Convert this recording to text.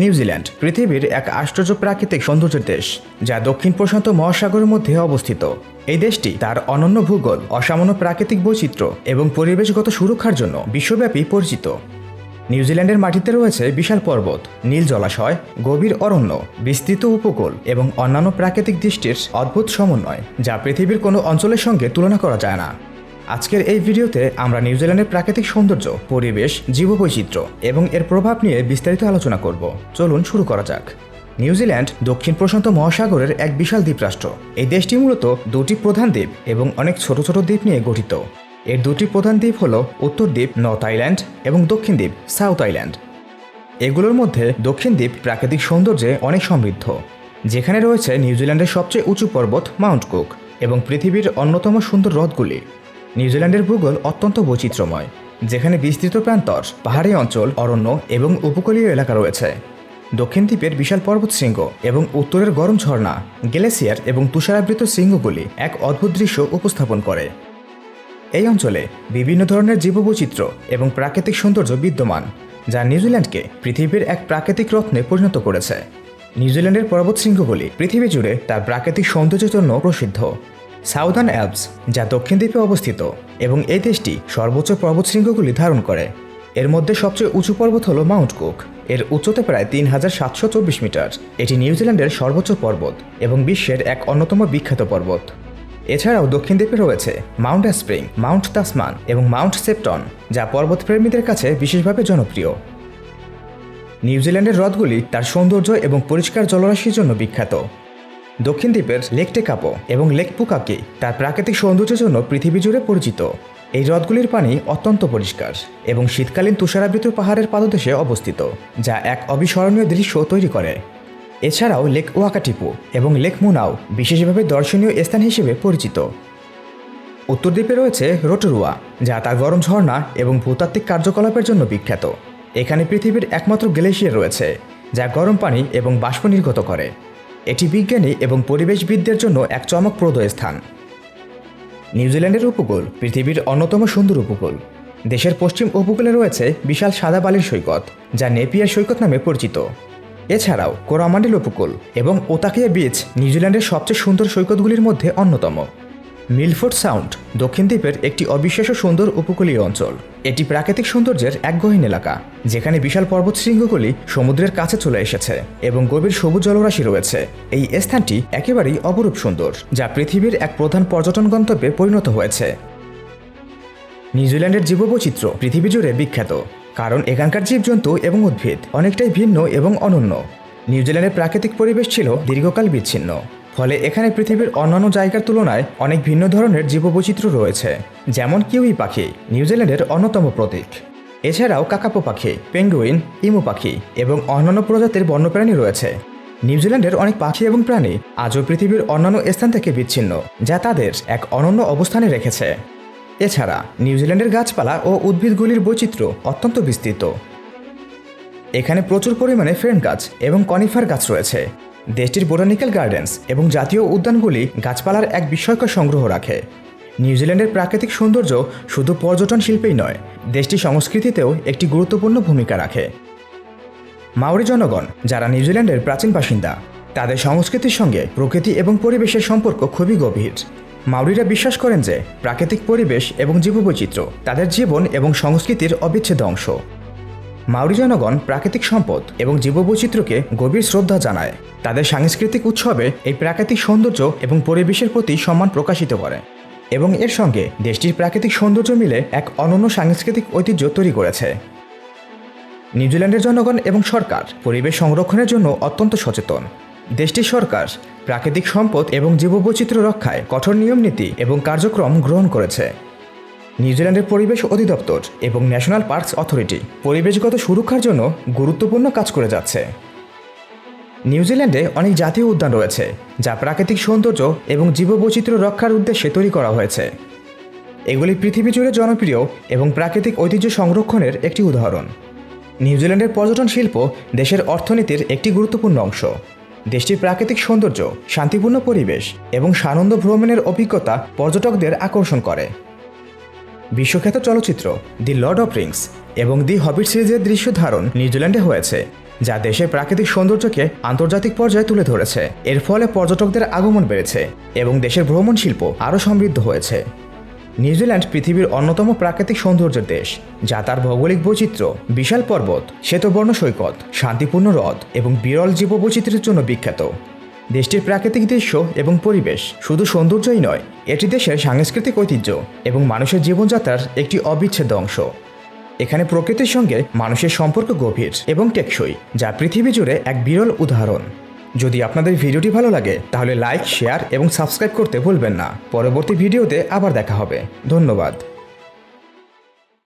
New Zealand পৃথিবীর এক আশ্চর্য প্রাকৃতিক সৌন্দর্যের দেশ, যা দক্ষিণ প্রশান্ত মহাসাগরের মধ্যে অবস্থিত। এই দেশটি তার অনন্য ভূগোল, অসামান্য প্রাকৃতিক বৈচিত্র্য এবং পরিবেশগত সুরক্ষার জন্য বিশ্বব্যাপী পরিচিত। নিউজিল্যান্ডের মাটিতে রয়েছে বিশাল পর্বত, নীল জলাশয়, গভীর অরণ্য, বিস্তৃত উপকূল এবং অন্যান্য প্রাকৃতিক দৃষ্টির অদ্ভুত সমন্বয়, যা পৃথিবীর কোনো অঞ্চলের সঙ্গে তুলনা করা যায় না। আজকের এই ভিডিওতে আমরা নিউজিল্যান্ডের প্রাকৃতিক সৌন্দর্য, পরিবেশ, জীববৈচিত্র্য এবং এর প্রভাব নিয়ে বিস্তারিত আলোচনা করব। চলুন শুরু করা যাক। নিউজিল্যান্ড দক্ষিণ প্রশান্ত মহাসাগরের এক বিশাল দ্বীপরাষ্ট্র। এই দেশটি মূলত দুটি প্রধান দ্বীপ এবং অনেক ছোট ছোট দ্বীপ নিয়ে গঠিত। এর দুটি প্রধান দ্বীপ হল উত্তর দ্বীপ নর্থ আইল্যান্ড এবং দক্ষিণ দ্বীপ সাউথ আইল্যান্ড। এগুলোর মধ্যে দক্ষিণ দ্বীপ প্রাকৃতিক সৌন্দর্যে অনেক সমৃদ্ধ, যেখানে রয়েছে নিউজিল্যান্ডের সবচেয়ে উঁচু পর্বত মাউন্ট কুক এবং পৃথিবীর অন্যতম সুন্দর হ্রদগুলি। নিউজিল্যান্ডের ভূগোল অত্যন্ত বৈচিত্র্যময়, যেখানে বিস্তৃত প্রান্তর, পাহাড়ি অঞ্চল, অরণ্য এবং উপকূলীয় এলাকা রয়েছে। দক্ষিণ দ্বীপের বিশাল পর্বত শৃঙ্গ এবং উত্তরের গরম ঝর্ণা, গ্লেসিয়ার এবং তুষারাবৃত শৃঙ্গগুলি এক অদ্ভুত দৃশ্য উপস্থাপন করে। এই অঞ্চলে বিভিন্ন ধরনের জীববৈচিত্র্য এবং প্রাকৃতিক সৌন্দর্য বিদ্যমান, যা নিউজিল্যান্ডকে পৃথিবীর এক প্রাকৃতিক রত্নে পরিণত করেছে। নিউজিল্যান্ডের পর্বত শৃঙ্গগুলি পৃথিবী জুড়ে তার প্রাকৃতিক সৌন্দর্যের জন্য প্রসিদ্ধ। সাউদার্ন অ্যালপস, যা দক্ষিণ দ্বীপে অবস্থিত, এবং এই দেশটি সর্বোচ্চ পর্বত শৃঙ্গগুলি ধারণ করে। এর মধ্যে সবচেয়ে উঁচু পর্বত হল মাউন্ট কুক। এর উচ্চতা প্রায় তিন হাজার সাতশো চব্বিশ মিটার। এটি নিউজিল্যান্ডের সর্বোচ্চ পর্বত এবং বিশ্বের এক অন্যতম বিখ্যাত পর্বত। এছাড়াও দক্ষিণ দ্বীপে রয়েছে মাউন্ট স্প্রিং মাউন্ট তাসমান এবং মাউন্ট সেপ্টন, যা পর্বতপ্রেমীদের কাছে বিশেষভাবে জনপ্রিয়। নিউজিল্যান্ডের হ্রদগুলি তার সৌন্দর্য এবং পরিষ্কার জলরাশির জন্য বিখ্যাত। দক্ষিণ দ্বীপের লেক টেকাপো এবং লেক পুকাকি তার প্রাকৃতিক সৌন্দর্যের জন্য পৃথিবী জুড়ে পরিচিত। এই হ্রদগুলির পানি অত্যন্ত পরিষ্কার এবং শীতকালীন তুষারাবৃত পাহাড়ের পাদদেশে অবস্থিত, যা এক অবিস্মরণীয় দৃশ্য তৈরি করে। এছাড়াও লেক ওয়াকাটিপু এবং লেক মুনাও বিশেষভাবে দর্শনীয় স্থান হিসেবে পরিচিত। উত্তর দ্বীপে রয়েছে রোটরুয়া যা তার গরম ঝর্ণা এবং ভূতাত্ত্বিক কার্যকলাপের জন্য বিখ্যাত। এখানে পৃথিবীর একমাত্র গ্লেশিয়ার রয়েছে, যা গরম পানি এবং বাষ্প নির্গত করে। এটি বিজ্ঞানী এবং পরিবেশবিদদের জন্য এক চমকপ্রদ স্থান। নিউজিল্যান্ডের উপকূল পৃথিবীর অন্যতম সুন্দর উপকূল। দেশের পশ্চিম উপকূলে রয়েছে বিশাল সাদা বালির সৈকত, যা নেপিয়ার সৈকত নামে পরিচিত। এছাড়াও কোরামান্ডেল উপকূল এবং ওতাকিয়া বিচ নিউজিল্যান্ডের সবচেয়ে সুন্দর সৈকতগুলির মধ্যে অন্যতম। মিলফোর্ড সাউন্ড, দক্ষিণ দ্বীপের একটি অবিশ্বাস্য সুন্দর উপকূলীয় অঞ্চল। এটি প্রাকৃতিক সৌন্দর্যের এক গহীন এলাকা, যেখানে বিশাল পর্বত শৃঙ্গগুলি সমুদ্রের কাছে চলে এসেছে এবং গভীর সবুজ জলরাশি রয়েছে। এই স্থানটি একেবারেই অপরূপ সুন্দর, যা পৃথিবীর এক প্রধান পর্যটন গন্তব্যে পরিণত হয়েছে। নিউজিল্যান্ডের জীববৈচিত্র্য পৃথিবী জুড়ে বিখ্যাত, কারণ এখানকার জীবজন্তু এবং উদ্ভিদ অনেকটাই ভিন্ন এবং অনন্য। নিউজিল্যান্ডের প্রাকৃতিক পরিবেশ ছিল দীর্ঘকাল বিচ্ছিন্ন। ফলে এখানে পৃথিবীর অন্যান্য জায়গার তুলনায় অনেক ভিন্ন ধরনের জীববৈচিত্র্য রয়েছে, যেমন কিউই পাখি নিউজিল্যান্ডের অন্যতম প্রতীক। এছাড়াও কাকাপো পাখি, পেঙ্গুইন, ইমু পাখি এবং অন্যান্য প্রজাতির বন্যপ্রাণী রয়েছে। নিউজিল্যান্ডের অনেক পাখি এবং প্রাণী আজও পৃথিবীর অন্যান্য স্থান থেকে বিচ্ছিন্ন, যা তাদের এক অনন্য অবস্থানে রেখেছে। এছাড়া নিউজিল্যান্ডের গাছপালা ও উদ্ভিদগুলির বৈচিত্র্য অত্যন্ত বিস্তৃত। এখানে প্রচুর পরিমাণে ফের্ন গাছ এবং কনিফার গাছ রয়েছে। দেশটির বোটানিক্যাল গার্ডেন্স এবং জাতীয় উদ্যানগুলি গাছপালার এক বিস্ময়কর সংগ্রহ রাখে। নিউজিল্যান্ডের প্রাকৃতিক সৌন্দর্য শুধু পর্যটন শিল্পেই নয়, দেশটির সংস্কৃতিতেও একটি গুরুত্বপূর্ণ ভূমিকা রাখে। মাওরি জনগণ, যারা নিউজিল্যান্ডের প্রাচীন বাসিন্দা, তাদের সংস্কৃতির সঙ্গে প্রকৃতি এবং পরিবেশের সম্পর্ক খুবই গভীর। মাউরিরা বিশ্বাস করেন যে প্রাকৃতিক পরিবেশ এবং জীববৈচিত্র্য তাদের জীবন এবং সংস্কৃতির অবিচ্ছেদ্য অংশ। মাউরি জনগণ প্রাকৃতিক সম্পদ এবং জীববৈচিত্র্যকে গভীর শ্রদ্ধা জানায়। তাদের সাংস্কৃতিক উৎসবে এই প্রাকৃতিক সৌন্দর্য এবং পরিবেশের প্রতি সম্মান প্রকাশিত করে এবং এর সঙ্গে দেশটির প্রাকৃতিক সৌন্দর্য মিলে এক অনন্য সাংস্কৃতিক ঐতিহ্য তৈরি করেছে। নিউজিল্যান্ডের জনগণ এবং সরকার পরিবেশ সংরক্ষণের জন্য অত্যন্ত সচেতন। দেশটির সরকার প্রাকৃতিক সম্পদ এবং জীববৈচিত্র্য রক্ষায় কঠোর নিয়মনীতি এবং কার্যক্রম গ্রহণ করেছে। নিউজিল্যান্ডের পরিবেশ অধিদপ্তর এবং ন্যাশনাল পার্কস অথরিটি পরিবেশগত সুরক্ষার জন্য গুরুত্বপূর্ণ কাজ করে যাচ্ছে। নিউজিল্যান্ডে অনেক জাতীয় উদ্যান রয়েছে, যা প্রাকৃতিক সৌন্দর্য এবং জীববৈচিত্র্য রক্ষার উদ্দেশ্যে তৈরি করা হয়েছে। এগুলি পৃথিবী জুড়ে জনপ্রিয় এবং প্রাকৃতিক ঐতিহ্য সংরক্ষণের একটি উদাহরণ। নিউজিল্যান্ডের পর্যটন শিল্প দেশের অর্থনীতির একটি গুরুত্বপূর্ণ অংশ। দেশটির প্রাকৃতিক সৌন্দর্য, শান্তিপূর্ণ পরিবেশ এবং সানন্দ ভ্রমণের অভিজ্ঞতা পর্যটকদের আকর্ষণ করে। বিশ্বখ্যাত চলচ্চিত্র দি লর্ড অফ রিংস এবং দি হবিট সিরিজের দৃশ্য ধারণ নিউজিল্যান্ডে হয়েছে, যা দেশের প্রাকৃতিক সৌন্দর্যকে আন্তর্জাতিক পর্যায়ে তুলে ধরেছে। এর ফলে পর্যটকদের আগমন বেড়েছে এবং দেশের ভ্রমণ শিল্প আরও সমৃদ্ধ হয়েছে। নিউজিল্যান্ড পৃথিবীর অন্যতম প্রাকৃতিক সৌন্দর্যের দেশ, যা তার ভৌগোলিক বৈচিত্র্য, বিশাল পর্বত, শ্বেতবর্ণ সৈকত, শান্তিপূর্ণ হ্রদ এবং বিরল জীববৈচিত্র্যের জন্য বিখ্যাত। দেশটির প্রাকৃতিক দৃশ্য এবং পরিবেশ শুধু সৌন্দর্যই নয়, এটি দেশের সাংস্কৃতিক ঐতিহ্য এবং মানুষের জীবনযাত্রার একটি অবিচ্ছেদ্য অংশ। এখানে প্রকৃতির সঙ্গে মানুষের সম্পর্ক গভীর এবং টেকসই, যা পৃথিবী জুড়ে এক বিরল উদাহরণ। যদি আপনাদের ভিডিওটি ভালো লাগে, তাহলে লাইক, শেয়ার এবং সাবস্ক্রাইব করতে ভুলবেন না। পরবর্তী ভিডিওতে আবার দেখা হবে। ধন্যবাদ।